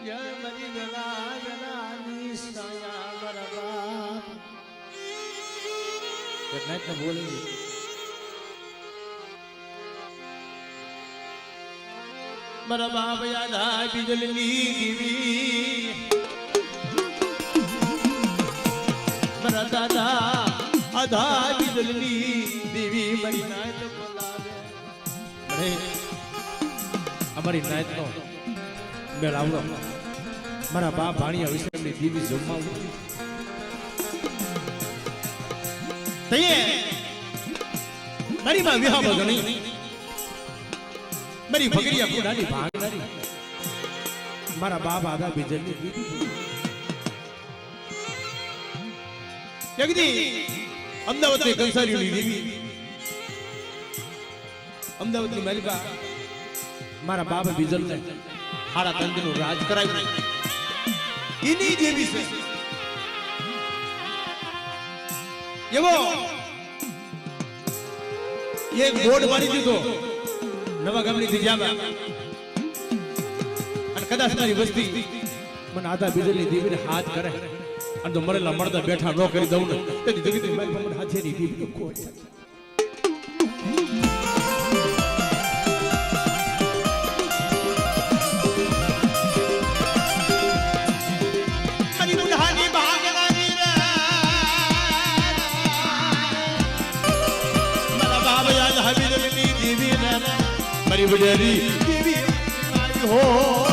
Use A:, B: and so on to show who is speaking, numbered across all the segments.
A: જય મરી વેલા વેલાની સાયા બાપ એક નાઈટ ને બોલી મારા બાપ યાદ આ બીજલની દીવી મારા દાદા આધા બીજલની દીવી અમારી નાઈટ નો મેળ આવડો મારા બા ભાણિયા વિશ્રમની દીવી જમાવું મારી માં વિહામાં ગણી. મારી ભગરિયા કુડાની ભાગનારી મારા બાપ આધા બીજલની દીવી જગદી અમદાવાદની કંસારીની દેવી. અમદાવાદની માલિકા મારા બાપ બીજલને હારા તંત્રનું રાજ કરાવ્યું એની જેવી છે એવો. એ ગોડ મારી દીધો. નવા ગામની દિજામાં અને કદાચ મારી વસ્તી મને આધા બીજલની દીવીને હાથ કરે. અને તો મરેલા મળતા બેઠા ન કરી દઉં ને. તેની જગતની મારી મને દીવી દેવીનો દેવી રે. મારી બુઢાની દેવી હો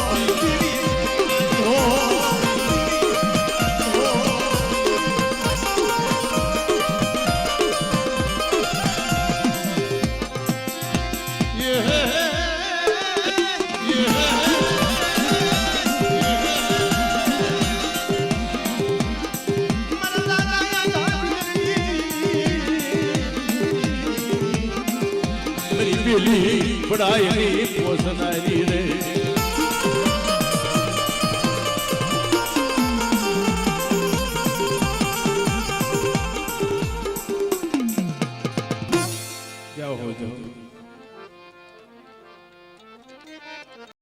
A: પીલી પડાયની પોસનારી રે. ક્યાં જાઓ.